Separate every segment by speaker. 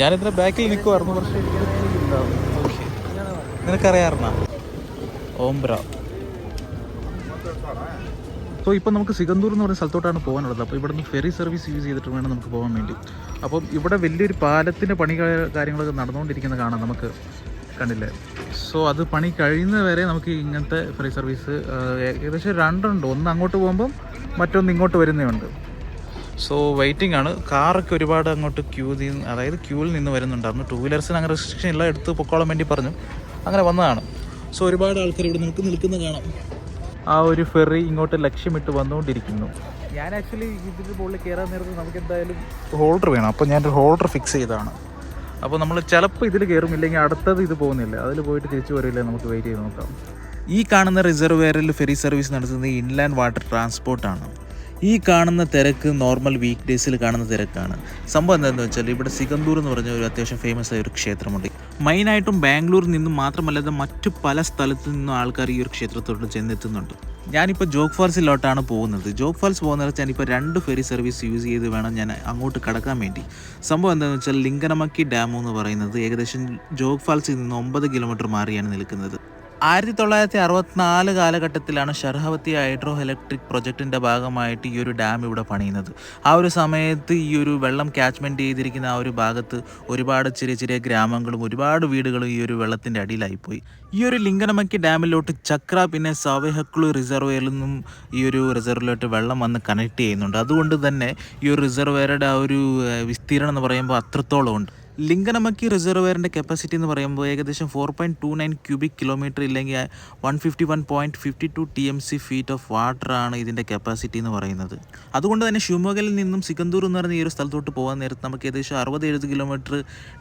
Speaker 1: ഞാനിതിന്റെ ബാക്കിൽ നിൽക്കുമായിരുന്നു പക്ഷേ. ഓംബ്ര. സോ ഇപ്പം നമുക്ക് സിഗന്തൂർ എന്ന് പറയുന്ന സ്ഥലത്തോട്ടാണ് പോകാനുള്ളത്. അപ്പോൾ ഇവിടെ നിന്ന് ഫെറി സർവീസ് യൂസ് ചെയ്തിട്ട് വേണം നമുക്ക് പോകാൻ വേണ്ടി. അപ്പം ഇവിടെ വലിയൊരു പാലത്തിന്റെ പണി കാര്യങ്ങളൊക്കെ നടന്നുകൊണ്ടിരിക്കുന്ന കാണാം നമുക്ക് കണ്ടില്ലേ? സോ അത് പണി കഴിയുന്നത് വരെ നമുക്ക് ഇങ്ങനത്തെ ഫെറി സർവീസ് ഏകദേശം രണ്ടുണ്ട് ഒന്ന് അങ്ങോട്ട് പോകുമ്പം മറ്റൊന്ന് ഇങ്ങോട്ട് വരുന്നതുണ്ട് സോ വെയിറ്റിംഗ് ആണ്. കാറൊക്കെ ഒരുപാട് അങ്ങോട്ട് ക്യൂ അതായത് ക്യൂവിൽ നിന്ന് വരുന്നുണ്ടായിരുന്നു. ടൂ വീലേഴ്സിന് അങ്ങനെ റെസ്ട്രിക്ഷൻ ഇല്ല എടുത്ത് പൊക്കോളാൻ വേണ്ടി പറഞ്ഞു. അങ്ങനെ വന്നതാണ്. സോ ഒരുപാട് ആൾക്കാർ ഇവിടെ നമുക്ക് നിൽക്കുന്ന കാണാം. ആ ഒരു ഫെറി ഇങ്ങോട്ട് ലക്ഷ്യമിട്ട് വന്നുകൊണ്ടിരിക്കുന്നു. ഞാൻ ആക്ച്വലി ഇതിന്റെ മുകളിൽ കയറാൻ നേരത്ത് നമുക്ക് എന്തായാലും ഹോൾഡർ വേണം. അപ്പോൾ ഞാൻ ഹോൾഡർ ഫിക്സ് ചെയ്തതാണ്. അപ്പോൾ നമ്മൾ ചിലപ്പോൾ ഇതിൽ കയറും ഇല്ലെങ്കിൽ അടുത്തത് ഇത് പോകുന്നില്ല. അതിൽ പോയിട്ട് തിരിച്ചു വരില്ലേ നമുക്ക് വെയിറ്റ് ചെയ്ത് നോക്കാം. ഈ കാണുന്ന റിസർവെയറിൽ ഫെറി സർവീസ് നടത്തുന്നത് ഇൻലാൻഡ് വാട്ടർ ട്രാൻസ്പോർട്ടാണ് ഈ കാണുന്ന തിരക്ക് നോർമൽ വീക്ക് ഡേയ്സിൽ കാണുന്ന തിരക്കാണ്. സംഭവം എന്താണെന്ന് വെച്ചാൽ ഇവിടെ സിഗന്തൂർ എന്ന് പറഞ്ഞ ഒരു അത്യാവശ്യം ഫേമസ് ആയ ഒരു ക്ഷേത്രമുണ്ട്. മെയിനായിട്ടും ബാംഗ്ലൂരിൽ നിന്നും മാത്രമല്ലാതെ മറ്റു പല സ്ഥലത്തു നിന്നും ആൾക്കാർ ഈ ഒരു ക്ഷേത്രത്തോട് ചെന്നെത്തുന്നുണ്ട്. ഞാനിപ്പോൾ ജോഗ് ഫാൾസിലോട്ടാണ് പോകുന്നത്. ജോഗ് ഫാൾസ് പോകുന്നത് ഞാനിപ്പോൾ രണ്ട് ഫെറി സർവീസ് യൂസ് ചെയ്ത് വേണം ഞാൻ അങ്ങോട്ട് കടക്കാൻ വേണ്ടി. സംഭവം എന്താണെന്ന് വെച്ചാൽ ലിംഗനമക്കി ഡാം എന്ന് പറയുന്നത് ഏകദേശം ജോഗ് ഫാൾസിൽ നിന്ന് ഒമ്പത് കിലോമീറ്റർ മാറിയാണ് നിൽക്കുന്നത്. ആയിരത്തി തൊള്ളായിരത്തി അറുപത്തിനാല് കാലഘട്ടത്തിലാണ് ഷർഹവത്തി ഹൈഡ്രോ ഇലക്ട്രിക് പ്രൊജക്ടിന്റെ ഭാഗമായിട്ട് ഈ ഒരു ഡാം ഇവിടെ പണിയുന്നത്. ആ ഒരു സമയത്ത് ഈ ഒരു വെള്ളം ക്യാച്ച്മെന്റ് ചെയ്തിരിക്കുന്ന ആ ഒരു ഭാഗത്ത് ഒരുപാട് ചെറിയ ചെറിയ ഗ്രാമങ്ങളും ഒരുപാട് വീടുകളും ഈ ഒരു വെള്ളത്തിന്റെ അടിയിലായിപ്പോയി. ഈ ഒരു ലിംഗനമക്കി ഡാമിലോട്ട് ചക്ര പിന്നെ സവഹക്ലു റിസർവെയറിൽ നിന്നും ഈ ഒരു റിസർവിലോട്ട് വെള്ളം വന്ന് കണക്ട് ചെയ്യുന്നുണ്ട്. അതുകൊണ്ട് തന്നെ ഈ ഒരു റിസർവെയറുടെ ആ ഒരു വിസ്തീർണം എന്ന് പറയുമ്പോൾ അത്രത്തോളം ഉണ്ട്. ലിംഗനമക്കി റിസർവെയറിന്റെ കപ്പാസിറ്റി എന്ന് പറയുമ്പോൾ ഏകദേശം four point two nine cubic kilometre ഇല്ലെങ്കിൽ one fifty one point fifty two T M C feet of water ആണ് ഇതിന്റെ കപ്പാസിറ്റി എന്ന് പറയുന്നത്. അതുകൊണ്ട് തന്നെ ഷിവമോഗയിൽ നിന്നും സിക്കന്തൂർ എന്ന് പറയുന്ന ഈ ഒരു സ്ഥലത്തോട്ട് പോകാൻ നേരത്ത് നമുക്ക് ഏകദേശം അറുപത് എഴുപത് കിലോമീറ്റർ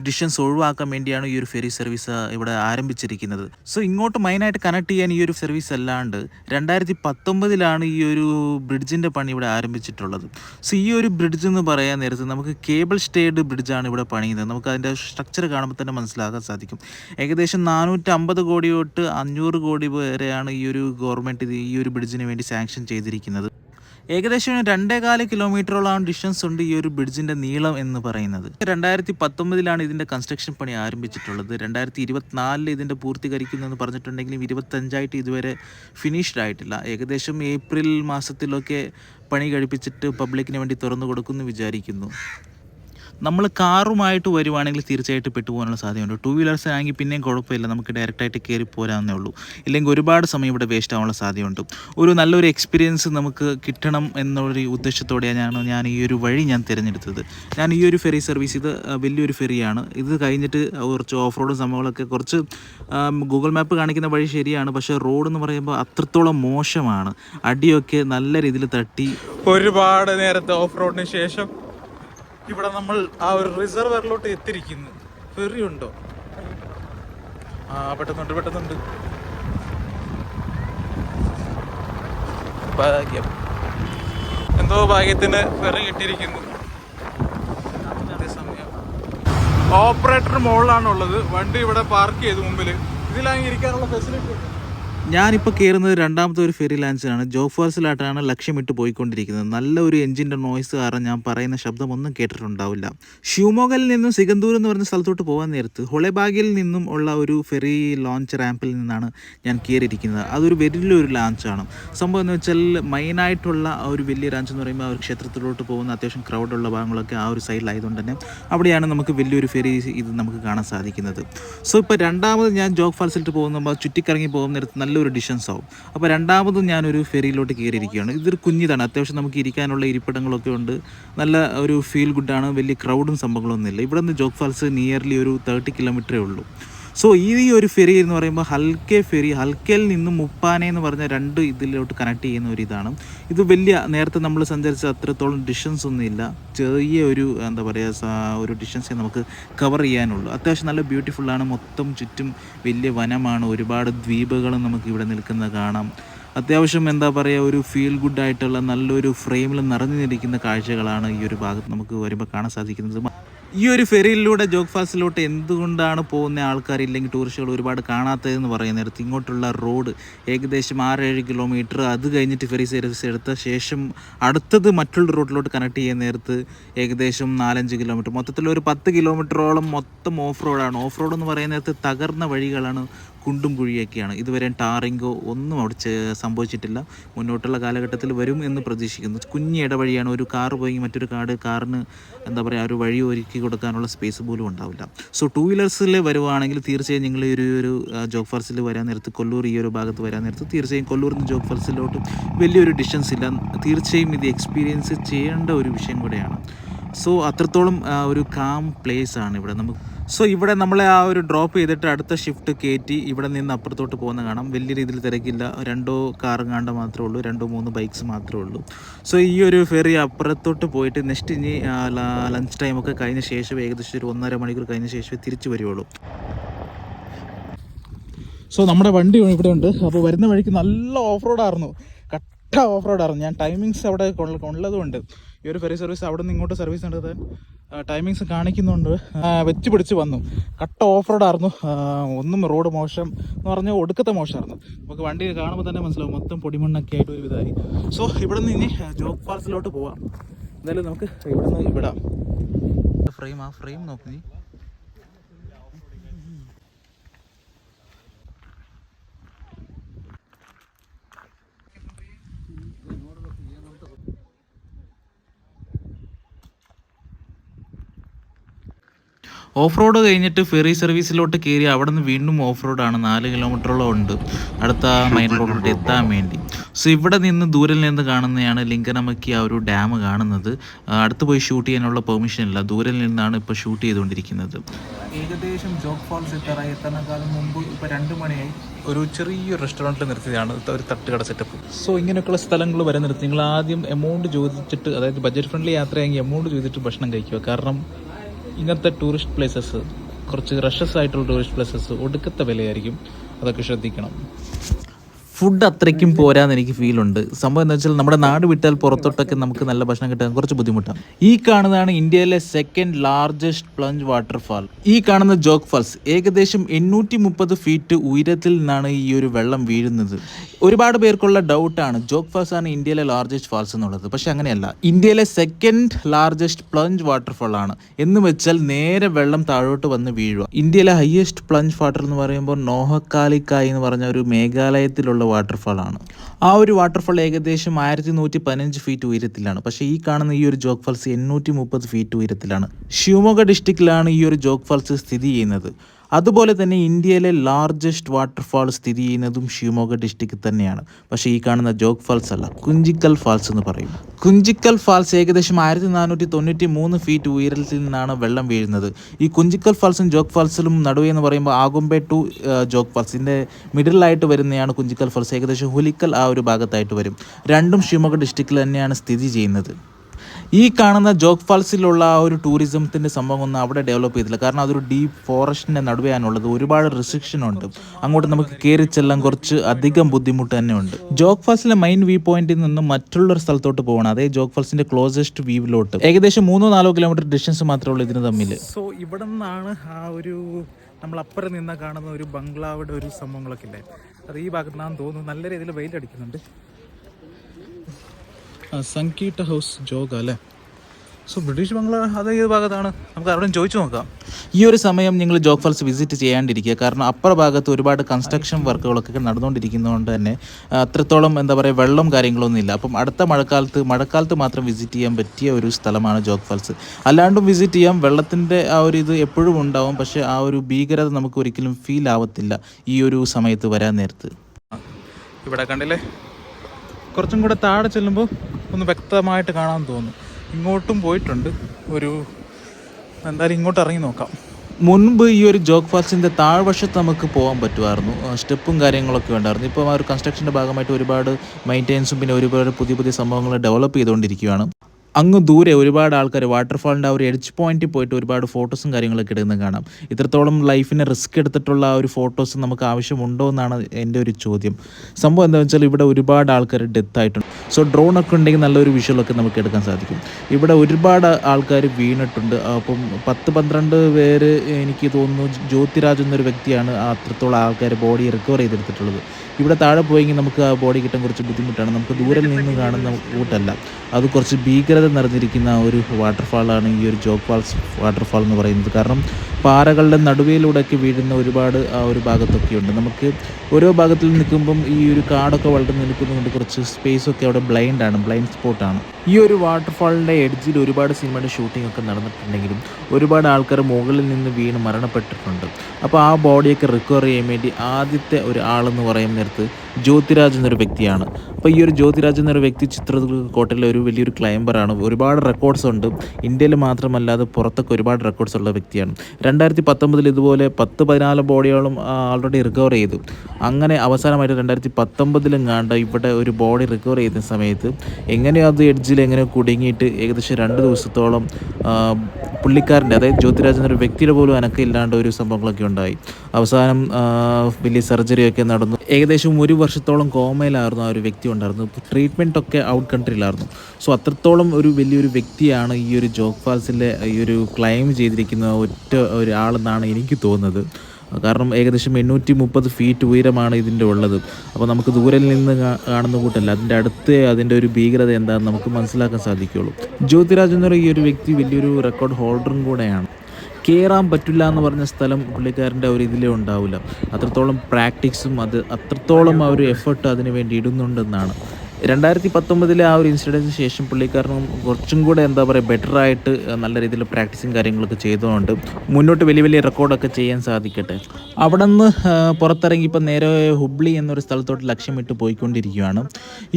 Speaker 1: ഡിസ്റ്റൻസ് ഒഴിവാക്കാൻ വേണ്ടിയാണ് ഈ ഒരു ഫെറി സർവീസ് ഇവിടെ ആരംഭിച്ചിരിക്കുന്നത്. സോ ഇങ്ങോട്ട് മെയിനായിട്ട് കണക്ട് ചെയ്യാൻ ഈ ഒരു സർവീസ് അല്ലാണ്ട് രണ്ടായിരത്തി പത്തൊമ്പതിലാണ് ഈ ഒരു ബ്രിഡ്ജിന്റെ പണി ഇവിടെ ആരംഭിച്ചിട്ടുള്ളത്. സോ ഈ ഒരു ബ്രിഡ്ജ് എന്ന് പറയാൻ നേരത്ത് നമുക്ക് കേബിൾ സ്റ്റേഡ് ബ്രിഡ്ജാണ് ഇവിടെ പണിയുന്നത്. നമുക്ക് അതിന്റെ സ്ട്രക്ചർ കാണുമ്പോൾ തന്നെ മനസ്സിലാക്കാൻ സാധിക്കും. ഏകദേശം നാനൂറ്റി അമ്പത് കോടി തൊട്ട് അഞ്ഞൂറ് കോടി വരെയാണ് ഈ ഒരു ഗവൺമെന്റ് ഇത് ഈ ഒരു ബ്രിഡ്ജിന് വേണ്ടി സാങ്ഷൻ ചെയ്തിരിക്കുന്നത്. ഏകദേശം രണ്ടേകാൽ കിലോമീറ്ററോളം ഡിസ്റ്റൻസ് ഉണ്ട് ഈ ഒരു ബ്രിഡ്ജിന്റെ നീളം എന്ന് പറയുന്നത്. രണ്ടായിരത്തി പത്തൊമ്പതിലാണ് ഇതിന്റെ കൺസ്ട്രക്ഷൻ പണി ആരംഭിച്ചിട്ടുള്ളത്. രണ്ടായിരത്തി ഇരുപത്തിനാലിൽ ഇതിന്റെ പൂർത്തീകരിക്കുന്നെന്ന് പറഞ്ഞിട്ടുണ്ടെങ്കിലും ഇരുപത്തഞ്ചായിട്ട് ഇതുവരെ ഫിനിഷ്ഡ് ആയിട്ടില്ല. ഏകദേശം ഏപ്രിൽ മാസത്തിലൊക്കെ പണി കഴിപ്പിച്ചിട്ട് പബ്ലിക്കിന് വേണ്ടി തുറന്നു കൊടുക്കുമെന്ന് വിചാരിക്കുന്നു. നമ്മൾ കാറുമായിട്ട് വരുവാണെങ്കിൽ തീർച്ചയായിട്ടും പെട്ടുപോകാനുള്ള സാധ്യതയുണ്ട്. ടു വീലേഴ്സ് ആണെങ്കിൽ പിന്നെയും കുഴപ്പമില്ല. നമുക്ക് ഡയറക്റ്റായിട്ട് കയറി പോരാന്നേ ഉള്ളൂ. ഇല്ലെങ്കിൽ ഒരുപാട് സമയം ഇവിടെ വേസ്റ്റ് ആവാനുള്ള സാധ്യതയുണ്ട്. ഒരു നല്ലൊരു എക്സ്പീരിയൻസ് നമുക്ക് കിട്ടണം എന്നൊരു ഉദ്ദേശത്തോടെയാണ് ഞാൻ ഈ ഒരു വഴി ഞാൻ തിരഞ്ഞെടുത്തത്. ഞാൻ ഈ ഒരു ഫെറി സർവീസ് ഇത് വലിയൊരു ഫെറിയാണ് ഇത് കഴിഞ്ഞിട്ട് കുറച്ച് ഓഫ് റോഡും സംഭവങ്ങളൊക്കെ കുറച്ച് ഗൂഗിൾ മാപ്പ് കാണിക്കുന്ന വഴി ശരിയാണ്. പക്ഷേ റോഡ് എന്ന് പറയുമ്പോൾ അത്രത്തോളം മോശമാണ്. അടിയൊക്കെ നല്ല രീതിയിൽ തട്ടി. ഒരുപാട് നേരത്തെ ഓഫ് റോഡിന് ശേഷം ഇവിടെ നമ്മൾ ആ ഒരു റിസർവറിലോട്ട് എത്തിയിരിക്കുന്നു. ഫെറി ഉണ്ടോ? ആ പെട്ടെന്നുണ്ട് പെട്ടെന്നുണ്ട്. ഭാഗ്യം. എന്തോ ഭാഗ്യത്തിന് ഫെറി കിട്ടിയിരിക്കുന്നു. ഓപ്പറേറ്റർ മുകളിലാണുള്ളത് വണ്ടി ഇവിടെ പാർക്ക് ചെയ്തു മുമ്പിൽ ഇതിലാണെങ്കിൽ ഇരിക്കാനുള്ള ഫെസിലിറ്റി ഞാനിപ്പോൾ കയറുന്നത് രണ്ടാമത്തെ ഒരു ഫെറി ലാൻസിലാണ് ജോഫേഴ്സിലായിട്ടാണ് ലക്ഷ്യമിട്ട് പോയിക്കൊണ്ടിരിക്കുന്നത്. നല്ല ഒരു എഞ്ചിന്റെ നോയ്സ് കാരണം ഞാൻ പറയുന്ന ശബ്ദമൊന്നും കേട്ടിട്ടുണ്ടാവില്ല. ഷിവമോഗലിൽ നിന്നും സിഗന്തൂർ എന്ന് പറഞ്ഞ സ്ഥലത്തോട്ട് പോകാൻ നേരത്ത് ഹൊളെബാഗിൽ നിന്നും ഉള്ള ഒരു ഫെറി ലോഞ്ച് റാമ്പിൽ നിന്നാണ് ഞാൻ കയറിയിരിക്കുന്നത് അതൊരു വലിയൊരു ലാഞ്ചാണ് സംഭവം എന്ന് വെച്ചാൽ മെയിനായിട്ടുള്ള ഒരു വലിയ ലാഞ്ച് എന്ന് പറയുമ്പോൾ ആ ഒരു ക്ഷേത്രത്തിലോട്ട് പോകുന്ന അത്യാവശ്യം ക്രൗഡുള്ള ഭാഗങ്ങളൊക്കെ ആ ഒരു സൈഡിലായതുകൊണ്ട് തന്നെ അവിടെയാണ് നമുക്ക് വലിയൊരു ഫെറി ഇത് നമുക്ക് കാണാൻ സാധിക്കുന്നത്. സോ ഇപ്പോൾ രണ്ടാമത് ഞാൻ ജോഗ് ഫാൾസിലിട്ട് പോകുമ്പോൾ ചുറ്റിക്കറങ്ങി പോകുന്ന നേരത്ത് നല്ലൊരു ഡിഷൻസ് ആവും. അപ്പോൾ രണ്ടാമതും ഞാനൊരു ഫെറിയിലോട്ട് കയറിയിരിക്കുകയാണ് ഇതൊരു കുഞ്ഞിതാണ്. അത്യാവശ്യം നമുക്ക് ഇരിക്കാനുള്ള ഇരിപ്പിടങ്ങളൊക്കെ ഉണ്ട്. നല്ല ഒരു ഫീൽ ഗുഡാണ് വലിയ ക്രൗഡും സംഭവങ്ങളൊന്നുമില്ല ഇവിടെ നിന്ന് ജോഗ് ഫാൾസ് നിയർലി ഒരു തേർട്ടി കിലോമീറ്ററേ ഉള്ളൂ. സോ ഈ ഒരു ഫെറി എന്ന് പറയുമ്പോൾ ഹൽക്കെ ഫെറി ഹൽക്കയിൽ നിന്നും മുപ്പാനെ എന്ന് പറഞ്ഞ രണ്ട് ഇതിലോട്ട് കണക്ട് ചെയ്യുന്ന ഒരു ഇതാണ്. ഇത് വലിയ നേരത്തെ നമ്മൾ സഞ്ചരിച്ച അത്രത്തോളം ഡിസ്റ്റൻസ് ഒന്നും ഇല്ല. ചെറിയ ഒരു എന്താ പറയുക ഒരു ഡിസ്റ്റൻസേ നമുക്ക് കവർ ചെയ്യാനുള്ളൂ. അത്യാവശ്യം നല്ല ബ്യൂട്ടിഫുള്ളാണ് മൊത്തം ചുറ്റും വലിയ വനമാണ്. ഒരുപാട് ദ്വീപുകളും നമുക്ക് ഇവിടെ നിൽക്കുന്നത് കാണാം. അത്യാവശ്യം എന്താ പറയുക ഒരു ഫീൽ ഗുഡ് ആയിട്ടുള്ള നല്ലൊരു ഫ്രെയിമിൽ നിറഞ്ഞു നിൽക്കുന്ന കാഴ്ചകളാണ് ഈ ഒരു ഭാഗത്ത് നമുക്ക് വരുമ്പോൾ കാണാൻ സാധിക്കുന്നത്. ഈ ഒരു ഫെറിയിലൂടെ ജോഗ് ഫാസിലോട്ട് എന്തുകൊണ്ടാണ് പോകുന്ന ആൾക്കാർ ഇല്ലെങ്കിൽ ടൂറിസ്റ്റുകൾ ഒരുപാട് കാണാത്തതെന്ന് പറയുന്ന നേരത്തെ ഇങ്ങോട്ടുള്ള റോഡ് ഏകദേശം ആറേഴ് കിലോമീറ്റർ അത് കഴിഞ്ഞിട്ട് ഫെറി സർവീസ് എടുത്ത ശേഷം അടുത്തത് മറ്റുള്ള റൂട്ടിലോട്ട് കണക്ട് ചെയ്യുന്ന നേരത്ത് ഏകദേശം നാലഞ്ച് കിലോമീറ്റർ മൊത്തത്തിൽ ഒരു പത്ത് കിലോമീറ്ററോളം മൊത്തം ഓഫ് റോഡാണ് ഓഫ് റോഡ് എന്ന് പറയുന്ന നേരത്ത് തകർന്ന വഴികളാണ് കുണ്ടും കുഴിയൊക്കെയാണ്. ഇതുവരെ ടാറിങ്കോ ഒന്നും അവിടെ സംഭവിച്ചിട്ടില്ല. മുന്നോട്ടുള്ള കാലഘട്ടത്തിൽ വരും എന്ന് പ്രതീക്ഷിക്കുന്നു. കുഞ്ഞ് ഇടവഴിയാണ് ഒരു കാറ് പോയി മറ്റൊരു കാട് കാറിന് എന്താ പറയുക ഒരു വഴി ഒരുക്കി കൊടുക്കാനുള്ള സ്പേസ് പോലും ഉണ്ടാവില്ല. സോ ടൂ വീലേഴ്സിൽ വരുവാണെങ്കിൽ തീർച്ചയായും നിങ്ങൾ ഈ ഒരു ജോഗ് ഫാൾസിൽ വരാൻ നേരത്ത് കൊല്ലൂർ ഈ ഒരു ഭാഗത്ത് വരാൻ നേരത്ത് തീർച്ചയായും കൊല്ലൂരിൽ നിന്ന് ജോഗ് ഫാൾസിലോട്ട് വലിയൊരു ഡിസ്റ്റൻസ് ഇല്ല. തീർച്ചയായും ഇത് എക്സ്പീരിയൻസ് ചെയ്യേണ്ട ഒരു വിഷയം കൂടെയാണ്. സോ അത്രത്തോളം ഒരു കാം പ്ലേസ് ആണ് ഇവിടെ. നമുക്ക് സോ ഇവിടെ നമ്മളെ ആ ഒരു ഡ്രോപ്പ് ചെയ്തിട്ട് അടുത്ത ഷിഫ്റ്റ് കയറ്റി ഇവിടെ നിന്ന് അപ്പുറത്തോട്ട് പോകുന്ന കാണാം. വലിയ രീതിയിൽ തിരക്കില്ല. രണ്ടോ കാറും കാണ്ട മാത്രമേ ഉള്ളൂ. രണ്ടോ മൂന്ന് ബൈക്സ് മാത്രമേ ഉള്ളൂ. സോ ഈ ഒരു ഫെറി അപ്പുറത്തോട്ട് പോയിട്ട് നെക്സ്റ്റ് ഇനി ലഞ്ച് ടൈമൊക്കെ കഴിഞ്ഞ ശേഷം ഏകദേശം ഒരു ഒന്നര മണിക്കൂർ കഴിഞ്ഞ ശേഷമേ തിരിച്ചു വരുവുള്ളൂ. സോ നമ്മുടെ വണ്ടി ഇവിടെ ഉണ്ട്. അപ്പോൾ വരുന്ന വഴിക്ക് നല്ല ഓഫ് റോഡായിരുന്നു കട്ട ഓഫ് റോഡായിരുന്നു ഞാൻ ടൈമിങ്സ് അവിടെ ഉള്ളതുകൊണ്ട്. ഈ ഒരു ഫെറി സർവീസ് അവിടെ നിന്ന് ഇങ്ങോട്ട് സർവീസ് നടത്താൻ ടൈമിങ്സ് കാണിക്കുന്നുണ്ട്. വെച്ച് പിടിച്ച് വന്നു. കട്ട ഓഫ് റോഡായിരുന്നു ഒന്നും റോഡ് മോശം എന്ന് പറഞ്ഞാൽ ഒടുക്കത്തെ മോശമായിരുന്നു. നമുക്ക് വണ്ടി കാണുമ്പോൾ തന്നെ മനസ്സിലാവും മൊത്തം പൊടിമണ്ണൊക്കെ ആയിട്ട് ഒരു ഇതായി. സോ ഇവിടെ നിന്ന് ഇനി ജോബ് പാർസിലോട്ട് പോവാം. എന്തായാലും നമുക്ക് ഇവിടെ നിന്ന് വിടാം. ഫ്രെയിം ആ ഫ്രെയിം നോക്കി ഓഫ് റോഡ് കഴിഞ്ഞിട്ട് ഫെറി സർവീസിലോട്ട് കയറി അവിടെ നിന്ന് വീണ്ടും ഓഫ് റോഡാണ് നാല് കിലോമീറ്ററോളം ഉണ്ട്. അടുത്ത മെയിൻ റോഡിലോട്ട് എത്താൻ വേണ്ടി. സോ ഇവിടെ നിന്ന് ദൂരിൽ നിന്ന് കാണുന്നതാണ് ലിംഗനമക്കി ആ ഒരു ഡാം കാണുന്നത്. അടുത്ത് പോയി ഷൂട്ട് ചെയ്യാനുള്ള പെർമിഷൻ ഇല്ല. ദൂരിൽ നിന്നാണ് ഇപ്പോൾ ഷൂട്ട് ചെയ്തുകൊണ്ടിരിക്കുന്നത്. ഏകദേശം ജോഗ് ഫാൾസ് എത്താറായി. കാലം മുമ്പ് ഇപ്പോൾ രണ്ട് മണിയായി. ഒരു ചെറിയൊരു റെസ്റ്റോറന്റിൽ നിർത്തിയതാണ്. ഒരു തട്ടുകട സെറ്റപ്പ് സോ ഇങ്ങനെയൊക്കെയുള്ള സ്ഥലങ്ങൾ വരെ നിർത്തി. നിങ്ങൾ ആദ്യം എമൗണ്ട് ചോദിച്ചിട്ട് അതായത് ബജറ്റ് ഫ്രണ്ട്ലി യാത്രയാണെങ്കിൽ എമൗണ്ട് ചോദിച്ചിട്ട് ഭക്ഷണം കഴിക്കുക. കാരണം ഇങ്ങനത്തെ ടൂറിസ്റ്റ് പ്ലേസസ് കുറച്ച് റഷസ് ആയിട്ടുള്ള ടൂറിസ്റ്റ് പ്ലേസസ് ഒടുക്കത്തെ വിലയായിരിക്കും. അതൊക്കെ ശ്രദ്ധിക്കണം. ഫുഡ് അത്രയ്ക്കും പോരാന്ന് എനിക്ക് ഫീൽ ഉണ്ട്. സംഭവം എന്താ വെച്ചാൽ നമ്മുടെ നാട് വിട്ടാൽ പുറത്തോട്ടൊക്കെ നമുക്ക് നല്ല ഭക്ഷണം കിട്ടാൻ കുറച്ച് ബുദ്ധിമുട്ടാണ്. ഈ കാണുന്നതാണ് ഇന്ത്യയിലെ സെക്കൻഡ് ലാർജസ്റ്റ് പ്ലഞ്ച് വാട്ടർഫാൾ ഈ കാണുന്ന ജോക്ക് ഫാൾസ് ഏകദേശം എണ്ണൂറ്റി മുപ്പത് ഫീറ്റ് ഉയരത്തിൽ നിന്നാണ് ഈ ഒരു വെള്ളം വീഴുന്നത്. ഒരുപാട് പേർക്കുള്ള ഡൗട്ടാണ് ജോക്ക് ഫാൾസ് ആണ് ഇന്ത്യയിലെ ലാർജസ്റ്റ് ഫാൾസ് എന്നുള്ളത്. പക്ഷെ അങ്ങനെയല്ല. ഇന്ത്യയിലെ സെക്കൻഡ് ലാർജസ്റ്റ് പ്ലഞ്ച് വാട്ടർഫാൾ ആണ്. എന്ന് വെച്ചാൽ നേരെ വെള്ളം താഴോട്ട് വന്ന് വീഴുക. ഇന്ത്യയിലെ ഹയസ്റ്റ് പ്ലഞ്ച് വാട്ടർ എന്ന് പറയുമ്പോൾ നോഹക്കാലിക്കായി എന്ന് പറഞ്ഞ ഒരു മേഘാലയത്തിലുള്ള വാട്ടർഫാൾ ആണ്. ആ ഒരു വാട്ടർഫാൾ ഏകദേശം ആയിരത്തി നൂറ്റി പതിനഞ്ച് ഫീറ്റ് ഉയരത്തിലാണ്. പക്ഷേ ഈ കാണുന്ന ഈ ഒരു ജോഗ് ഫാൾസ് എണ്ണൂറ്റി മുപ്പത് ഫീറ്റ് ഉയരത്തിലാണ് ഷിവമൊഗ ഡിസ്ട്രിക്റ്റിലാണ് ഈ ഒരു ജോഗ് ഫാൾസ് സ്ഥിതി ചെയ്യുന്നത്. അതുപോലെ തന്നെ ഇന്ത്യയിലെ ലാർജസ്റ്റ് വാട്ടർഫാൾ സ്ഥിതി ചെയ്യുന്നതും ഷിവമോഗ ഡിസ്ട്രിക്റ്റ് തന്നെയാണ്. പക്ഷേ ഈ കാണുന്ന ജോഗ് ഫാൾസ് അല്ല കുഞ്ചിക്കൽ ഫാൾസ് എന്ന് പറയും. കുഞ്ചിക്കൽ ഫാൾസ് ഏകദേശം ആയിരത്തി നാനൂറ്റി തൊണ്ണൂറ്റി മൂന്ന് ഫീറ്റ് ഉയരത്തിൽ നിന്നാണ് വെള്ളം വീഴുന്നത്. ഈ കുഞ്ചിക്കൽ ഫാൾസും ജോഗ് ഫാൾസിലും നടുവേ എന്ന് പറയുമ്പോൾ ആകുമ്പേ ടു ജോഗ് ഫാൾസിന്റെ മിഡിലായിട്ട് വരുന്നതാണ് കുഞ്ചിക്കൽ ഫാൾസ് ഏകദേശം ഹുലിക്കൽ ആ ഒരു ഭാഗത്തായിട്ട് വരും. രണ്ടും ഷിവമോഗ ഡിസ്ട്രിക്റ്റിൽ തന്നെയാണ് സ്ഥിതി ചെയ്യുന്നത്. ഈ കാണുന്ന ജോഗ് ഫാൾസിലുള്ള ആ ഒരു ടൂറിസത്തിന്റെ സംഭവം ഒന്നും അവിടെ ഡെവലപ്പ് ചെയ്തില്ല. കാരണം അതൊരു ഡീപ്പ് ഫോറസ്റ്റിന്റെ നടുവെയാണുള്ളത്. ഒരുപാട് റെസ്ട്രിക്ഷൻ ഉണ്ട്. അങ്ങോട്ട് നമുക്ക് കയറി ചെല്ലാൻ കുറച്ച് അധികം ബുദ്ധിമുട്ട് തന്നെ ഉണ്ട്. ജോഗ് ഫാൾസിലെ മെയിൻ വ്യൂ പോയിന്റിൽ നിന്നും മറ്റുള്ളൊരു സ്ഥലത്തോട്ട് പോകണം അതേ ജോഗ് ഫാൾസിന്റെ ക്ലോസസ്റ്റ് വ്യൂവിലോട്ട് ഏകദേശം മൂന്നോ നാലോ കിലോമീറ്റർ ഡിസ്റ്റൻസ് മാത്രമേ ഉള്ളൂ ഇതിന് തമ്മിൽ സോ ഇവിടെ നിന്നാണ് ആ ഒരു നമ്മൾ അപ്പുറം നിന്ന് കാണുന്ന ഒരു ബംഗ്ലാവിടെ ഒരു സംഭവങ്ങളൊക്കെ ഇല്ലേ? അത് ഈ ഭാഗത്ത് നിന്നാന്ന് തോന്നുന്നു. നല്ല രീതിയിൽ വെയിലടിക്കുന്നുണ്ട്. സംകീട്ട ഹൗസ് ജോഗ അല്ലേ? സോ ബ്രിട്ടീഷ് ബംഗ്ലാ അത് ഏത് ഭാഗത്താണ്? നമുക്ക് അവിടെ ചോദിച്ചു നോക്കാം. ഈ ഒരു സമയം നിങ്ങൾ ജോഗ് ഫാൾസ് വിസിറ്റ് ചെയ്യാണ്ടിരിക്കുക. കാരണം അപ്പുറ ഭാഗത്ത് ഒരുപാട് കൺസ്ട്രക്ഷൻ വർക്കുകളൊക്കെ നടന്നുകൊണ്ടിരിക്കുന്നതുകൊണ്ട് തന്നെ അത്രത്തോളം എന്താ പറയുക വെള്ളം കാര്യങ്ങളൊന്നും ഇല്ല. അപ്പം അടുത്ത മഴക്കാലത്ത് മഴക്കാലത്ത് മാത്രം വിസിറ്റ് ചെയ്യാൻ പറ്റിയ ഒരു സ്ഥലമാണ് ജോഗ് ഫാൾസ്. അല്ലാണ്ടും വിസിറ്റ് ചെയ്യാം. വെള്ളത്തിന്റെ ആ ഒരു ഇത് എപ്പോഴും ഉണ്ടാവും. പക്ഷേ ആ ഒരു ഭീകരത നമുക്ക് ഒരിക്കലും ഫീൽ ആവത്തില്ല ഈ ഒരു സമയത്ത് വരാൻ നേരത്ത്. ഇവിടെ കണ്ടില്ലേ? കുറച്ചും കൂടെ താഴെ ചെല്ലുമ്പോൾ ഒന്ന് വ്യക്തമായിട്ട് കാണാൻ തോന്നും. ഇങ്ങോട്ടും പോയിട്ടുണ്ട്. ഒരു എന്തായാലും ഇങ്ങോട്ട് ഇറങ്ങി നോക്കാം. മുൻപ് ഈ ഒരു ജോഗ് ഫാൾസിന്റെ താഴ്വശത്ത് നമുക്ക് പോകാൻ പറ്റുമായിരുന്നു. സ്റ്റെപ്പും കാര്യങ്ങളൊക്കെ ഉണ്ടായിരുന്നു. ഇപ്പോൾ ആ ഒരു കൺസ്ട്രക്ഷന്റെ ഭാഗമായിട്ട് ഒരുപാട് മെയിന്റെനൻസും പിന്നെ ഒരുപാട് പുതിയ പുതിയ സംഭവങ്ങൾ ഡെവലപ്പ് ചെയ്തുകൊണ്ടിരിക്കുകയാണ്. അങ്ങ് ദൂരെ ഒരുപാട് ആൾക്കാർ വാട്ടർഫാളിന്റെ ആ ഒരു എഡ്ജ് പോയിന്റിൽ പോയിട്ട് ഒരുപാട് ഫോട്ടോസും കാര്യങ്ങളൊക്കെ എടുക്കുന്നത് കാണാം. ഇത്രത്തോളം ലൈഫിനെ റിസ്ക് എടുത്തിട്ടുള്ള ആ ഒരു ഫോട്ടോസ് നമുക്ക് ആവശ്യമുണ്ടോ എന്നാണ് എന്റെ ഒരു ചോദ്യം. സംഭവം എന്താണെന്ന് വെച്ചാൽ ഇവിടെ ഒരുപാട് ആൾക്കാർ ഡെത്ത് ആയിട്ടുണ്ട്. സോ ഡ്രോൺ ഒക്കെ ഉണ്ടെങ്കിൽ നല്ലൊരു വിഷ്വലൊക്കെ നമുക്ക് എടുക്കാൻ സാധിക്കും. ഇവിടെ ഒരുപാട് ആൾക്കാർ വീണിട്ടുണ്ട്. അപ്പം പത്ത് പന്ത്രണ്ട് പേര് എനിക്ക് തോന്നുന്നു ജ്യോതിരാജ് എന്നൊരു വ്യക്തിയാണ് അത്രത്തോളം ആൾക്കാർ ബോഡി റിക്കവർ ചെയ്തെടുത്തിട്ടുള്ളത്. ഇവിടെ താഴെ പോയെങ്കിൽ നമുക്ക് ആ ബോഡി കിട്ടാൻ കുറച്ച് ബുദ്ധിമുട്ടാണ്. നമുക്ക് ദൂരെ നിന്ന് കാണുന്ന കൂട്ടല്ല അത് കുറച്ച് ഭീകരത നിറഞ്ഞിരിക്കുന്ന ഒരു വാട്ടർഫാളാണ് ഈ ഒരു ജോഗ് ഫാൾസ് വാട്ടർഫാൾ എന്ന് പറയുന്നത്. കാരണം പാറകളുടെ നടുവിലൂടെയൊക്കെ വീഴുന്ന ഒരുപാട് ആ ഒരു ഭാഗത്തൊക്കെ ഉണ്ട് നമുക്ക് ഓരോ ഭാഗത്തിൽ നിൽക്കുമ്പം ഈ ഒരു കാടൊക്കെ വളരെ നിൽക്കുന്നതുകൊണ്ട് കുറച്ച് സ്പേസൊക്കെ അവിടെ ബ്ലൈൻഡ് ആണ് ബ്ലൈൻഡ് സ്പോട്ടാണ് ഈ ഒരു വാട്ടർഫാളിന്റെ എഡ്ജിൽ ഒരുപാട് സിനിമയുടെ ഷൂട്ടിംഗ് ഒക്കെ നടന്നിട്ടുണ്ടെങ്കിലും ഒരുപാട് ആൾക്കാർ മുകളിൽ നിന്ന് വീണ് മരണപ്പെട്ടിട്ടുണ്ട്. അപ്പോൾ ആ ബോഡിയൊക്കെ റിക്കവർ ചെയ്യാൻ വേണ്ടി ആദ്യത്തെ ഒരു ആളെന്ന് പറയുന്ന നേരത്ത് ജ്യോതിരാജ് എന്നൊരു വ്യക്തിയാണ്. അപ്പോൾ ഈ ഒരു ജ്യോതിരാജ് എന്നൊരു വ്യക്തി ചിത്രദുർഗ കോട്ടയിലെ ഒരു വലിയൊരു ക്ലൈംബറാണ് ഒരുപാട് റെക്കോർഡ്സ് ഉണ്ട്. ഇന്ത്യയിൽ മാത്രമല്ലാതെ പുറത്തൊക്കെ ഒരുപാട് റെക്കോർഡ്സ് ഉള്ള വ്യക്തിയാണ്. രണ്ടായിരത്തി പത്തൊമ്പതിൽ ഇതുപോലെ പത്ത് പതിനാല് ബോഡികളും ആൾറെഡി റിക്കവർ ചെയ്തു. അങ്ങനെ അവസാനമായിട്ട് രണ്ടായിരത്തി പത്തൊമ്പതിലെങ്ങാണ്ട് ഇവിടെ ഒരു ബോഡി റിക്കവർ ചെയ്യുന്ന സമയത്ത് എങ്ങനെയോ അത് എഡ്ജിൽ എങ്ങനെ കുടുങ്ങിയിട്ട് ഏകദേശം രണ്ട് ദിവസത്തോളം പുള്ളിക്കാരന്റെ അതായത് ജ്യോതിരാജ് എന്നൊരു വ്യക്തിയുടെ പോലും അനക്കില്ലാണ്ട് ഒരു സംഭവങ്ങളൊക്കെ ഉണ്ടായി. അവസാനം വലിയ സർജറിയൊക്കെ നടന്നു. ഏകദേശം ഒരു വർഷത്തോളം കോമയിലായിരുന്നു ആ ഒരു വ്യക്തി ഉണ്ടായിരുന്നു ട്രീറ്റ്മെന്റ് ഒക്കെ ഔട്ട് കൺട്രിയിലായിരുന്നു സോ അത്രത്തോളം ഒരു വലിയൊരു വ്യക്തിയാണ് ഈ ഒരു ജോഗ് ഫാൾസിലെ ഈ ഒരു ക്ലൈം ചെയ്തിരിക്കുന്ന ഒറ്റ ഒരാളെന്നാണ് എനിക്ക് തോന്നുന്നത്. കാരണം ഏകദേശം എണ്ണൂറ്റി മുപ്പത് ഫീറ്റ് ഉയരമാണ് ഇതിന്റെ ഉള്ളത്. അപ്പോൾ നമുക്ക് ദൂരെ നിന്ന് കാണുന്ന കൂട്ടല്ല. അതിന്റെ അടുത്ത് അതിന്റെ ഒരു ഭീകരത എന്താണെന്ന് നമുക്ക് മനസ്സിലാക്കാൻ സാധിക്കുകയുള്ളൂ ജ്യോതിരാജ് എന്ന് പറയുന്ന ഈ ഒരു വ്യക്തി വലിയൊരു റെക്കോർഡ് ഹോൾഡറും കൂടെയാണ്. കയറാൻ പറ്റില്ല എന്ന് പറഞ്ഞ സ്ഥലം പുള്ളിക്കാരന്റെ ഒരു ഇതിലേ ഉണ്ടാവില്ല. അത്രത്തോളം പ്രാക്ടീസും അത് അത്രത്തോളം ആ ഒരു എഫേർട്ട് അതിന് വേണ്ടി ഇടുന്നുണ്ടെന്നാണ്. രണ്ടായിരത്തി പത്തൊമ്പതിലെ ആ ഒരു ഇൻസിഡന്റിന് ശേഷം പുള്ളിക്കാരനും കുറച്ചും കൂടെ എന്താ പറയുക ബെറ്ററായിട്ട് നല്ല രീതിയിൽ പ്രാക്ടീസും കാര്യങ്ങളൊക്കെ ചെയ്തുകൊണ്ട് മുന്നോട്ട് വലിയ വലിയ റെക്കോർഡൊക്കെ ചെയ്യാൻ സാധിക്കട്ടെ. അവിടെ നിന്ന് പുറത്തിറങ്ങി ഇപ്പം നേരെ ഹുബ്ലി എന്നൊരു സ്ഥലത്തോട്ട് ലക്ഷ്യമിട്ട് പോയിക്കൊണ്ടിരിക്കുകയാണ്.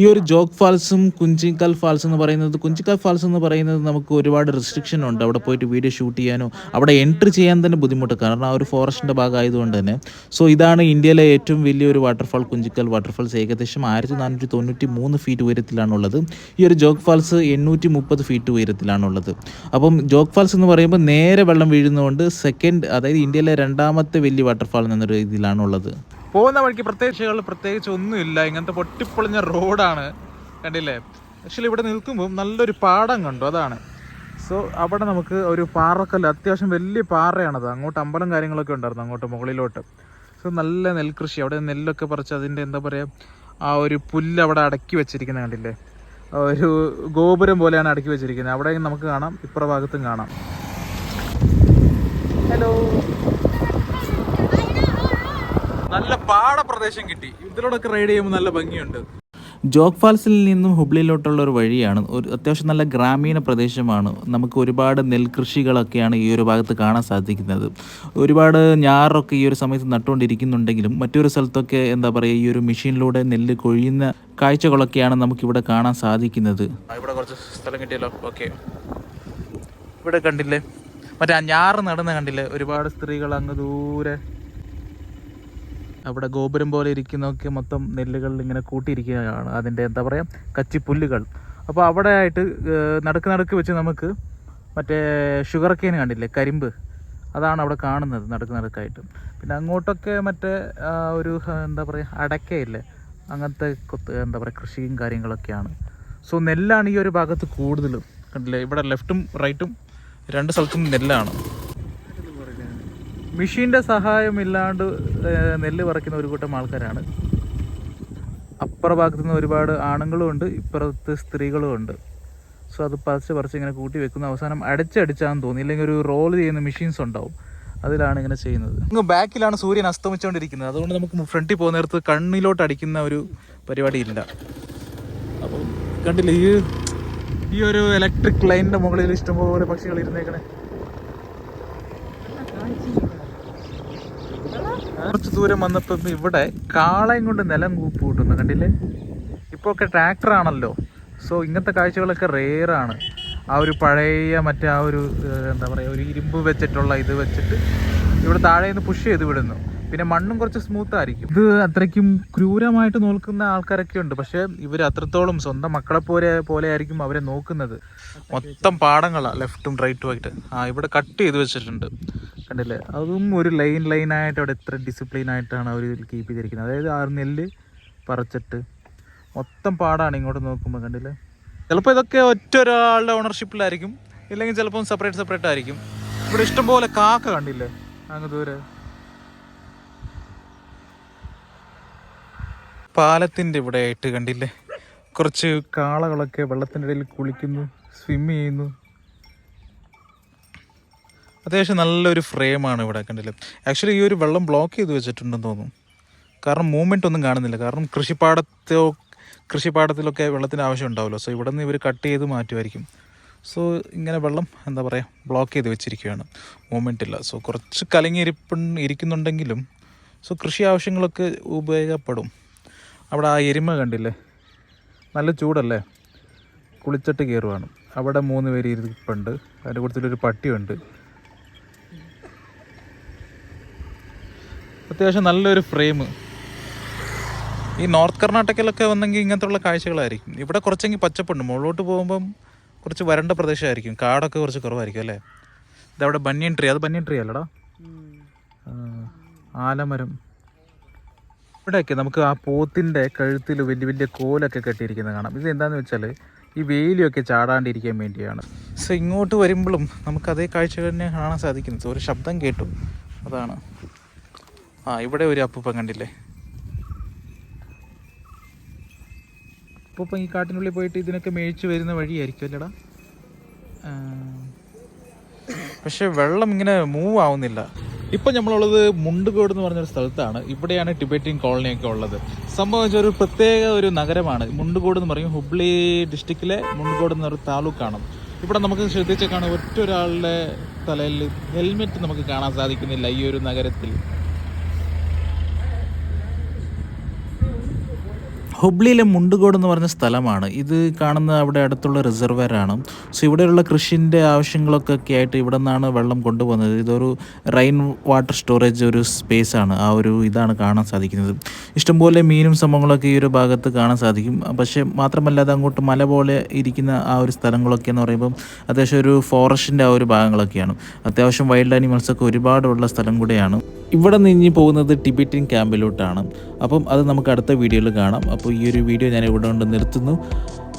Speaker 1: ഈ ഒരു ജോഗ് ഫാൾസും കുഞ്ചിക്കൽ ഫാൾസ് എന്ന് പറയുന്നത് കുഞ്ചിക്കൽ ഫാൾസ് എന്ന് പറയുന്നത് നമുക്ക് ഒരുപാട് റെസ്ട്രിക്ഷൻ ഉണ്ട്. അവിടെ പോയിട്ട് വീഡിയോ ഷൂട്ട് ചെയ്യാനോ അവിടെ എൻട്രി ചെയ്യാൻ തന്നെ ബുദ്ധിമുട്ട്. കാരണം ആ ഒരു ഫോറസ്റ്റിന്റെ ഭാഗമായതുകൊണ്ട് തന്നെ. സോ ഇതാണ് ഇന്ത്യയിലെ ഏറ്റവും വലിയൊരു വാട്ടർഫാൾ കുഞ്ചിക്കൽ വാട്ടർഫാൾസ് ഏകദേശം ആയിരത്തി നാനൂറ്റി തൊണ്ണൂറ്റി മൂന്ന് ഫീറ്റ് ഉയരത്തിലാണുള്ളത്. ഈ ഒരു ജോഗ് ഫാൾസ് എണ്ണൂറ്റി മുപ്പത് ഫീറ്റ് ഉയരത്തിലാണുള്ളത്. അപ്പം ജോഗ് ഫാൾസ് എന്ന് പറയുമ്പോൾ നേരെ വെള്ളം വീഴുന്നതുകൊണ്ട് സെക്കൻഡ് അതായത് ഇന്ത്യയിലെ രണ്ടാമത്തെ വലിയ വാട്ടർഫാൾ എന്നൊരു ഇതിലാണുള്ളത്. പോകുന്ന വഴിക്ക് പ്രത്യേകിച്ചുകൾ പ്രത്യേകിച്ച് ഒന്നുമില്ല. ഇങ്ങനത്തെ പൊട്ടിപ്പൊളിഞ്ഞ റോഡാണ്. കണ്ടില്ലേ? ആക്ച്വലി ഇവിടെ നിൽക്കുമ്പോൾ നല്ലൊരു പാടം കണ്ടു. അതാണ്. സോ അവിടെ നമുക്ക് ഒരു പാറക്കല്ല് അത്യാവശ്യം വലിയ പാറയാണത്. അങ്ങോട്ട് അമ്പലം കാര്യങ്ങളൊക്കെ ഉണ്ടായിരുന്നു അങ്ങോട്ട് മുകളിലോട്ട്. സോ നല്ല നെൽകൃഷി. അവിടെ നെല്ലൊക്കെ പറിച്ച് അതിന്റെ എന്താ പറയുക ആ ഒരു പുല്ല് അവിടെ അടക്കി വെച്ചിരിക്കുന്നത് കണ്ടില്ലേ? ഒരു ഗോപുരം പോലെയാണ് അടക്കി വെച്ചിരിക്കുന്നത്. അവിടെ നമുക്ക് കാണാം. ഇപ്പുറ ഭാഗത്തും കാണാം. ഹലോ നല്ല പാടപ്രദേശം കിട്ടി. ഇതിലൂടെയൊക്കെ റൈഡ് ചെയ്യുമ്പോൾ നല്ല ഭംഗിയുണ്ട്. ജോഗ് ഫാൾസിൽ നിന്നും ഹുബ്ലിയിലോട്ടുള്ള ഒരു വഴിയാണ്. ഒരു അത്യാവശ്യം നല്ല ഗ്രാമീണ പ്രദേശമാണ്. നമുക്ക് ഒരുപാട് നെൽകൃഷികളൊക്കെയാണ് ഈ ഒരു ഭാഗത്ത് കാണാൻ സാധിക്കുന്നത്. ഒരുപാട് ഞാറൊക്കെ ഈ ഒരു സമയത്ത് നട്ടുകൊണ്ടിരിക്കുന്നുണ്ടെങ്കിലും മറ്റൊരു സ്ഥലത്തൊക്കെ എന്താ പറയുക ഈ ഒരു മെഷീനിലൂടെ നെല്ല് കൊഴിയുന്ന കാഴ്ചകളൊക്കെയാണ് നമുക്കിവിടെ കാണാൻ സാധിക്കുന്നത്. ഇവിടെ കുറച്ച് സ്ഥലം കിട്ടിയല്ലോ. ഓക്കെ. ഇവിടെ കണ്ടില്ലേ? മറ്റേ ഞാറ് നടന്ന കണ്ടില്ലേ? ഒരുപാട് സ്ത്രീകൾ അങ്ങ് ദൂരെ അവിടെ ഗോപുരം പോലെ ഇരിക്കുന്നതൊക്കെ മൊത്തം നെല്ലുകളിൽ ഇങ്ങനെ കൂട്ടിയിരിക്കുകയാണ്. അതിന്റെ എന്താ പറയുക കച്ചിപ്പുല്ലുകൾ. അപ്പോൾ അവിടെ ആയിട്ട് നടുക്ക് നടുക്ക് വെച്ച് നമുക്ക് മറ്റേ ഷുഗർ കെയിൻ കണ്ടില്ലേ കരിമ്പ്? അതാണ് അവിടെ കാണുന്നത് നടുക്ക് നടുക്കായിട്ട്. പിന്നെ അങ്ങോട്ടൊക്കെ മറ്റേ ഒരു എന്താ പറയുക അടക്കയില്ലേ? അങ്ങനത്തെ കൊത്ത് എന്താ പറയുക കൃഷിയും കാര്യങ്ങളൊക്കെയാണ്. സോ നെല്ലാണ് ഈ ഒരു ഭാഗത്ത് കൂടുതലും. കണ്ടില്ലേ ഇവിടെ ലെഫ്റ്റും റൈറ്റും രണ്ട് സ്ഥലത്തും നെല്ലാണ്. മെഷീന്റെ സഹായമില്ലാണ്ട് നെല്ല് പറിക്കുന്ന ഒരു കൂട്ടം ആൾക്കാരാണ്. അപ്പുറ ഭാഗത്തു നിന്ന് ഒരുപാട് ആണുങ്ങളും ഉണ്ട് ഇപ്പുറത്ത് സ്ത്രീകളും ഉണ്ട്. സോ അത് പറിച്ച് പറിച്ച് ഇങ്ങനെ കൂട്ടി വെക്കുന്ന അവസാനം അടിച്ചടിച്ചാന്ന് തോന്നി. ഇല്ലെങ്കിൽ ഒരു റോൾ ചെയ്യുന്ന മെഷീൻസ് ഉണ്ടാവും. അതിലാണ് ഇങ്ങനെ ചെയ്യുന്നത്. അങ്ങ് ബാക്കിലാണ് സൂര്യൻ അസ്തമിച്ചുകൊണ്ടിരിക്കുന്നത് അതുകൊണ്ട് നമുക്ക് ഫ്രണ്ടിൽ പോകുന്ന നേരത്ത് കണ്ണിലോട്ട് അടിക്കുന്ന ഒരു പരിപാടി ഇല്ല അപ്പം കണ്ടില്ല ഈ ഈ ഒരു ഇലക്ട്രിക് ലൈനിന്റെ മുകളിൽ ഇഷ്ടംപോലെ പക്ഷികൾ ഇരുന്നേക്കണേ. കുറച്ച് ദൂരം വന്നപ്പോൾ ഇവിടെ കാളയും കൊണ്ട് നിലം കൂപ്പ് കൂട്ടുന്നു കണ്ടില്ലേ? ഇപ്പോഴൊക്കെ ട്രാക്ടർ ആണല്ലോ സോ ഇങ്ങനത്തെ കാഴ്ചകളൊക്കെ റെയറാണ് ആ ഒരു പഴയ മറ്റേ ആ ഒരു എന്താ പറയുക ഒരു ഇരുമ്പ് വെച്ചിട്ടുള്ള ഇത് വെച്ചിട്ട് ഇവിടെ താഴെ നിന്ന് പുഷ് ചെയ്ത് വിടുന്നു. പിന്നെ മണ്ണും കുറച്ച് സ്മൂത്ത് ആയിരിക്കും. ഇത് അത്രയ്ക്കും ക്രൂരമായിട്ട് നോക്കുന്ന ആൾക്കാരൊക്കെ ഉണ്ട്. പക്ഷെ ഇവർ അത്രത്തോളം സ്വന്തം മക്കളെ പോലെ പോലെ ആയിരിക്കും അവരെ നോക്കുന്നത്. മൊത്തം പാടങ്ങളാണ് ലെഫ്റ്റും റൈറ്റും ആയിട്ട്. ആ ഇവിടെ കട്ട് ചെയ്ത് വെച്ചിട്ടുണ്ട്. കണ്ടില്ലേ? അതും ഒരു ലൈൻ ലൈൻ ആയിട്ട് അവിടെ എത്ര ഡിസിപ്ലിൻ ആയിട്ടാണ് അവർ കീപ്പ് ചെയ്തിരിക്കുന്നത്. അതായത് ആറ് നെല്ല് പറിച്ചിട്ട് മൊത്തം പാടാണ് ഇങ്ങോട്ട് നോക്കുമ്പോൾ കണ്ടില്ലേ? ചിലപ്പോൾ ഇതൊക്കെ ഒറ്റ ഒരാളുടെ ഓണർഷിപ്പിലായിരിക്കും ഇല്ലെങ്കിൽ ചിലപ്പം സെപ്പറേറ്റ് സെപ്പറേറ്റ് ആയിരിക്കും. ഇവിടെ ഇഷ്ടംപോലെ കാക്ക കണ്ടില്ലേ? അങ്ങ് ദൂരെ. പാലത്തിന്റെ ഇവിടെ ആയിട്ട് കണ്ടില്ലേ? കുറച്ച് കാളകളൊക്കെ വെള്ളത്തിന്റെ ഇടയിൽ കുളിക്കുന്നു സ്വിം ചെയ്യുന്നു. അത്യാവശ്യം നല്ലൊരു ഫ്രെയിമാണ് ഇവിടെ കണ്ടില്ലേ? ആക്ച്വലി ഈ ഒരു വെള്ളം ബ്ലോക്ക് ചെയ്ത് വെച്ചിട്ടുണ്ടെന്ന് തോന്നുന്നു. കാരണം മൂവ്മെന്റ് ഒന്നും കാണുന്നില്ല. കാരണം കൃഷിപ്പാടത്തോ കൃഷിപ്പാടത്തിലൊക്കെ വെള്ളത്തിന് ആവശ്യം ഉണ്ടാവുമല്ലോ. സോ ഇവിടെ നിന്ന് ഇവർ കട്ട് ചെയ്ത് മാറ്റുമായിരിക്കും. സോ ഇങ്ങനെ വെള്ളം എന്താ പറയുക ബ്ലോക്ക് ചെയ്ത് വെച്ചിരിക്കുകയാണ്. മൂവ്മെന്റ് ഇല്ല. സോ കുറച്ച് കലങ്ങി ഇരിക്കുന്നുണ്ടെങ്കിലും സോ കൃഷി ആവശ്യങ്ങളൊക്കെ ഉപയോഗപ്പെടും. അവിടെ ആ എരുമ കണ്ടില്ലേ? നല്ല ചൂടല്ലേ? കുളിച്ചിട്ട് കയറുവാണ്. അവിടെ മൂന്ന് പേര് ഇരിപ്പുണ്ട്. അതിന്റെ കൂട്ടത്തിലൊരു പട്ടിയുണ്ട്. അത്യാവശ്യം നല്ലൊരു ഫ്രെയിം. ഈ നോർത്ത് കർണാടകയിലൊക്കെ വന്നെങ്കിൽ ഇങ്ങനത്തുള്ള കാഴ്ചകളായിരിക്കും. ഇവിടെ കുറച്ചെങ്കിൽ പച്ചപ്പുണ്ട്. മുകളിലോട്ട് പോകുമ്പം കുറച്ച് വരണ്ട പ്രദേശമായിരിക്കും. കാടൊക്കെ കുറച്ച് കുറവായിരിക്കും അല്ലേ? ഇതവിടെ ബന്യൻ ട്രീ. അത് ബന്യൻ ട്രീ അല്ലടാ? ആലമരം. ഇവിടെയൊക്കെ നമുക്ക് ആ പോത്തിന്റെ കഴുത്തിൽ വലിയ വലിയ കോലൊക്കെ കെട്ടിയിരിക്കുന്നത് കാണാം. ഇത് എന്താണെന്ന് വെച്ചാൽ ഈ വേലിയൊക്കെ ചാടാണ്ടിരിക്കാൻ വേണ്ടിയാണ്. സോ ഇങ്ങോട്ട് വരുമ്പോഴും നമുക്ക് അതേ കാഴ്ച തന്നെ കാണാൻ സാധിക്കുന്നത് ഒരു ശബ്ദം കേട്ടു. അതാണ്. ആ ഇവിടെ ഒരു അപ്പൂപ്പം കണ്ടില്ലേ? അപ്പൂപ്പം ഈ കാട്ടിനുള്ളിൽ പോയിട്ട് ഇതിനൊക്കെ മേഴിച്ച് വരുന്ന വഴിയായിരിക്കും അല്ലേടാ. പക്ഷെ വെള്ളം ഇങ്ങനെ മൂവ് ആവുന്നില്ല. ഇപ്പം നമ്മളുള്ളത് മുണ്ടുകോട് എന്ന് പറഞ്ഞൊരു സ്ഥലത്താണ്. ഇവിടെയാണ് ടിബറ്റിൻ കോളനിയൊക്കെ ഉള്ളത്. സംഭവം വെച്ചാൽ ഒരു പ്രത്യേക ഒരു നഗരമാണ്. മുണ്ടുകോട് എന്ന് പറയും. ഹുബ്ലി ഡിസ്ട്രിക്റ്റിലെ മുണ്ടുകോട് എന്നൊരു താലൂക്കാണ്. ഇവിടെ നമുക്ക് ശ്രദ്ധിച്ചേക്കാണ് ഒറ്റ ഒരാളുടെ തലയിൽ ഹെൽമെറ്റ് നമുക്ക് കാണാൻ സാധിക്കുന്നില്ല ഈ ഒരു നഗരത്തിൽ. ഹുബ്ലിയിലെ മുണ്ടുകോട് എന്ന് പറഞ്ഞ സ്ഥലമാണ്. ഇത് കാണുന്ന അവിടെ അടുത്തുള്ള റിസർവർ ആണ് സോ ഇവിടെയുള്ള കൃഷിന്റെ ആവശ്യങ്ങളൊക്കെ ഒക്കെ ആയിട്ട് ഇവിടെ നിന്നാണ് വെള്ളം കൊണ്ടുപോകുന്നത്. ഇതൊരു റെയിൻ വാട്ടർ സ്റ്റോറേജ് ഒരു സ്പേസ് ആണ് ആ ഒരു ഇതാണ് കാണാൻ സാധിക്കുന്നത്. ഇഷ്ടംപോലെ മീനും സംഭവങ്ങളൊക്കെ ഈ ഒരു ഭാഗത്ത് കാണാൻ സാധിക്കും. പക്ഷേ മാത്രമല്ല അത് അങ്ങോട്ട് മല പോലെ ഇരിക്കുന്ന ആ ഒരു സ്ഥലങ്ങളൊക്കെ എന്ന് പറയുമ്പം അത്യാവശ്യം ഒരു ഫോറസ്റ്റിന്റെ ആ ഒരു ഭാഗങ്ങളൊക്കെയാണ്. അത്യാവശ്യം വൈൽഡ് ആനിമൽസൊക്കെ ഒരുപാടുള്ള സ്ഥലം കൂടെയാണ്. ഇവിടെ നിന്ന് പോകുന്നത് ടിബറ്റിൻ ക്യാമ്പിലോട്ടാണ്. അപ്പം അത് നമുക്ക് അടുത്ത വീഡിയോയിൽ കാണാം. അപ്പോൾ ഈ ഒരു വീഡിയോ ഞാൻ ഇവിടെ കൊണ്ട് നിർത്തുന്നു.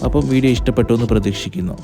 Speaker 1: അപ്പം വീഡിയോ ഇഷ്ടപ്പെട്ടു എന്ന് പ്രതീക്ഷിക്കുന്നു.